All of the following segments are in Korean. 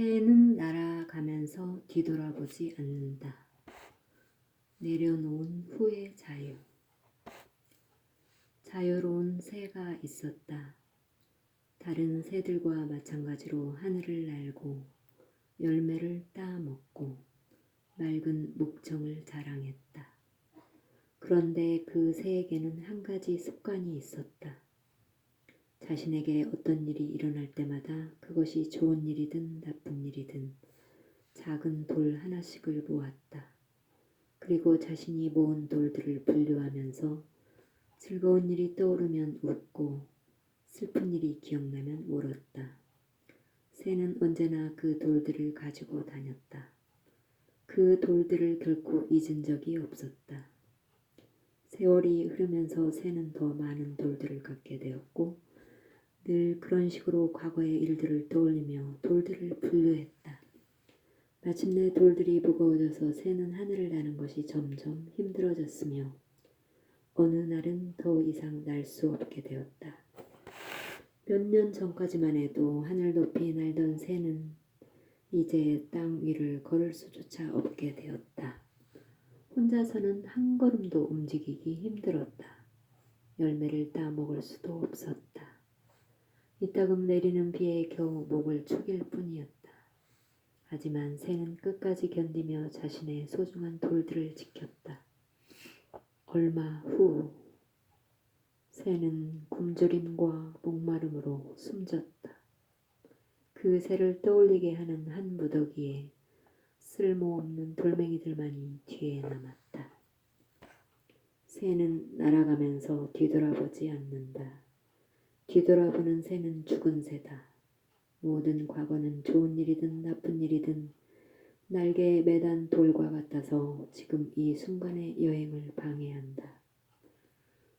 새는 날아가면서 뒤돌아보지 않는다. 내려놓은 후의 자유. 자유로운 새가 있었다. 다른 새들과 마찬가지로 하늘을 날고 열매를 따먹고 맑은 목청을 자랑했다. 그런데 그 새에게는 한 가지 습관이 있었다. 자신에게 어떤 일이 일어날 때마다 그것이 좋은 일이든 나쁜 일이든 작은 돌 하나씩을 모았다. 그리고 자신이 모은 돌들을 분류하면서 즐거운 일이 떠오르면 웃고 슬픈 일이 기억나면 울었다. 새는 언제나 그 돌들을 가지고 다녔다. 그 돌들을 결코 잊은 적이 없었다. 세월이 흐르면서 새는 더 많은 돌들을 갖게 되었고 늘 그런 식으로 과거의 일들을 떠올리며 돌들을 분류했다. 마침내 돌들이 무거워져서 새는 하늘을 나는 것이 점점 힘들어졌으며 어느 날은 더 이상 날 수 없게 되었다. 몇 년 전까지만 해도 하늘 높이 날던 새는 이제 땅 위를 걸을 수조차 없게 되었다. 혼자서는 한 걸음도 움직이기 힘들었다. 열매를 따 먹을 수도 없었다. 이따금 내리는 비에 겨우 목을 축일 뿐이었다. 하지만 새는 끝까지 견디며 자신의 소중한 돌들을 지켰다. 얼마 후 새는 굶주림과 목마름으로 숨졌다. 그 새를 떠올리게 하는 한 무더기에 쓸모없는 돌멩이들만이 뒤에 남았다. 새는 날아가면서 뒤돌아보지 않는다. 뒤돌아보는 새는 죽은 새다. 모든 과거는 좋은 일이든 나쁜 일이든 날개에 매단 돌과 같아서 지금 이 순간의 여행을 방해한다.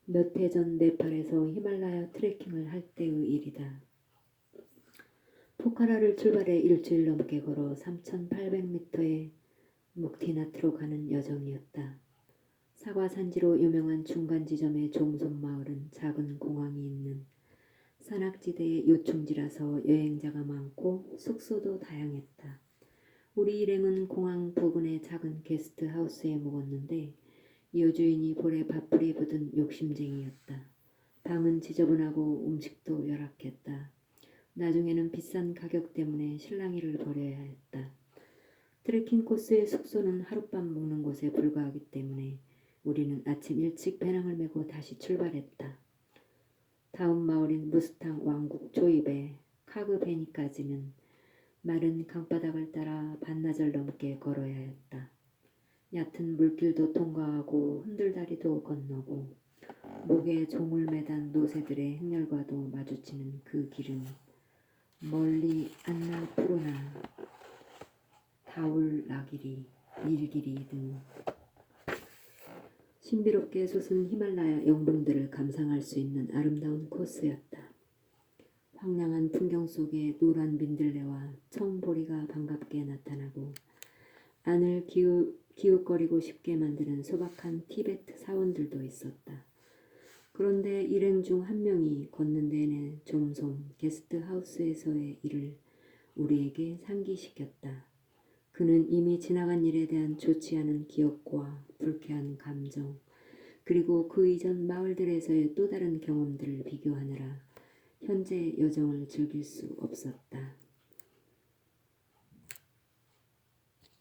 몇 해 전 네팔에서 히말라야 트레킹을 할 때의 일이다. 포카라를 출발해 일주일 넘게 걸어 3,800m의 묵티나트로 가는 여정이었다. 사과 산지로 유명한 중간 지점의 종손 마을은 작은 공항이 있는 산악지대의 요충지라서 여행자가 많고 숙소도 다양했다. 우리 일행은 공항 부근의 작은 게스트 하우스에 묵었는데 여주인이 볼에 밥풀이 묻은 욕심쟁이였다. 방은 지저분하고 음식도 열악했다. 나중에는 비싼 가격 때문에 실랑이를 벌여야 했다. 트레킹 코스의 숙소는 하룻밤 묵는 곳에 불과하기 때문에 우리는 아침 일찍 배낭을 메고 다시 출발했다. 다음 마을인 무스탕 왕국 조입의 카그베니까지는 마른 강바닥을 따라 반나절 넘게 걸어야 했다. 얕은 물길도 통과하고 흔들다리도 건너고 목에 종을 매단 노새들의 행렬과도 마주치는 그 길은 멀리 안나푸르나 다울라기리 일기리 등 신비롭게 솟은 히말라야 영봉들을 감상할 수 있는 아름다운 코스였다. 황량한 풍경 속에 노란 민들레와 청보리가 반갑게 나타나고 안을 기우, 기웃거리고 싶게 만드는 소박한 티베트 사원들도 있었다. 그런데 일행 중 한 명이 걷는 내내 좀좀 게스트 하우스에서의 일을 우리에게 상기시켰다. 그는 이미 지나간 일에 대한 좋지 않은 기억과 불쾌한 감정, 그리고 그 이전 마을들에서의 또 다른 경험들을 비교하느라 현재 여정을 즐길 수 없었다.